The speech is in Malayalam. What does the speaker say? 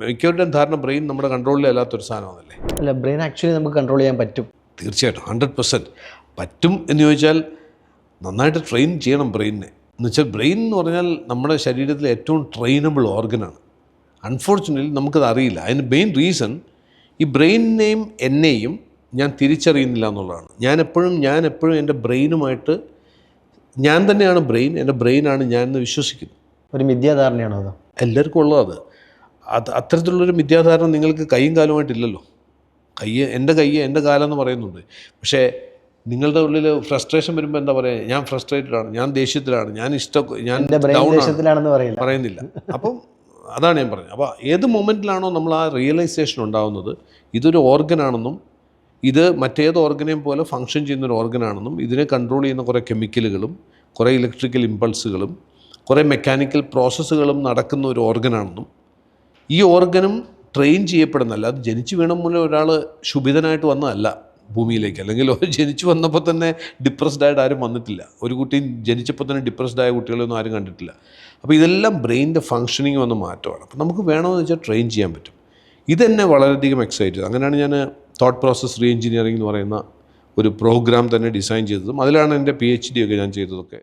മിക്കവരുടെയും ധാരണ ബ്രെയിൻ നമ്മുടെ കൺട്രോളിൽ അല്ലാത്തൊരു സാധനമാണല്ലേ? അല്ല ബ്രെയിൻ ആക്ച്വലി നമുക്ക് കൺട്രോൾ ചെയ്യാൻ പറ്റും. തീർച്ചയായിട്ടും ഹൺഡ്രഡ് പെർസെന്റ് പറ്റും എന്ന് ചോദിച്ചാൽ നന്നായിട്ട് ട്രെയിൻ ചെയ്യണം ബ്രെയിനിനെ എന്ന് വെച്ചാൽ ബ്രെയിൻ എന്ന് പറഞ്ഞാൽ നമ്മുടെ ശരീരത്തിലെ ഏറ്റവും ട്രെയിനബിൾ ഓർഗനാണ് അൺഫോർച്ചുനേറ്റ്ലി നമുക്കത് അറിയില്ല. അതിന് മെയിൻ റീസൺ ഈ ബ്രെയിനിനെയും എന്നെയും ഞാൻ തിരിച്ചറിയുന്നില്ല എന്നുള്ളതാണ്. ഞാൻ എപ്പോഴും ഞാൻ എപ്പോഴും എന്റെ ബ്രെയിനുമായിട്ട് ഞാൻ തന്നെയാണ് ബ്രെയിൻ എന്റെ ബ്രെയിനാണ് ഞാൻ എന്ന് വിശ്വസിക്കുന്നു. ഒരു മിഥ്യാധാരണയാണോ അത്? എല്ലാവർക്കും ഉള്ളതാണ് അത് അത്തരത്തിലുള്ളൊരു മിഥ്യാധാരണ നിങ്ങൾക്ക് കൈയും കാലുമായിട്ടില്ലല്ലോ കൈ എന്റെ കൈ എന്റെ കാലം എന്ന് പറയുന്നുണ്ട്. പക്ഷേ നിങ്ങളുടെ ഉള്ളിൽ ഫ്രസ്ട്രേഷൻ വരുമ്പോൾ എന്താ പറയുക ഞാൻ ഫ്രസ്ട്രേറ്റഡ് ആണ് ഞാൻ ദേഷ്യത്തിലാണ് ഞാൻ ഇഷ്ടം ഞാൻ പറയുന്നില്ല. അപ്പം അതാണ് ഞാൻ പറഞ്ഞത്. അപ്പോൾ ഏത് മൊമെന്റിലാണോ നമ്മൾ ആ റിയലൈസേഷൻ ഉണ്ടാകുന്നത് ഇതൊരു ഓർഗനാണെന്നും ഇത് മറ്റേത് ഓർഗനെയും പോലെ ഫങ്ഷൻ ചെയ്യുന്ന ഒരു ഓർഗനാണെന്നും ഇതിനെ കൺട്രോൾ ചെയ്യുന്ന കുറേ കെമിക്കലുകളും കുറേ ഇലക്ട്രിക്കൽ ഇമ്പൾസുകളും കുറേ മെക്കാനിക്കൽ പ്രോസസ്സുകളും നടക്കുന്ന ഒരു ഓർഗനാണെന്നും ഈ ഓർഗനും ട്രെയിൻ ചെയ്യപ്പെടുന്നല്ല അത് ജനിച്ചു വീണ മൂലം ഒരാൾ ശുഭിതനായിട്ട് വന്നതല്ല ഭൂമിയിലേക്ക്. അല്ലെങ്കിൽ ജനിച്ചു വന്നപ്പോൾ തന്നെ ഡിപ്രസ്ഡ് ആയിട്ട് ആരും വന്നിട്ടില്ല. ഒരു കുട്ടി ജനിച്ചപ്പോൾ തന്നെ ഡിപ്രസ്ഡ് ആയ കുട്ടികളൊന്നും ആരും കണ്ടിട്ടില്ല. അപ്പോൾ ഇതെല്ലാം ബ്രെയിനിന്റെ ഫങ്ഷനിങ് വന്ന് മാറ്റമാണ്. അപ്പോൾ നമുക്ക് വേണമെന്ന് വെച്ചാൽ ട്രെയിൻ ചെയ്യാൻ പറ്റും. ഇതെന്നെ വളരെയധികം എക്സൈറ്റ് ചെയ്തു അങ്ങനെയാണ് ഞാൻ തോട്ട് പ്രോസസ് റീ എഞ്ചിനീയറിംഗ് എന്ന് പറയുന്ന ഒരു പ്രോഗ്രാം തന്നെ ഡിസൈൻ ചെയ്തതും അതിലാണ് എന്റെ പി എച്ച് ഡി ഒക്കെ ഞാൻ ചെയ്തതൊക്കെ.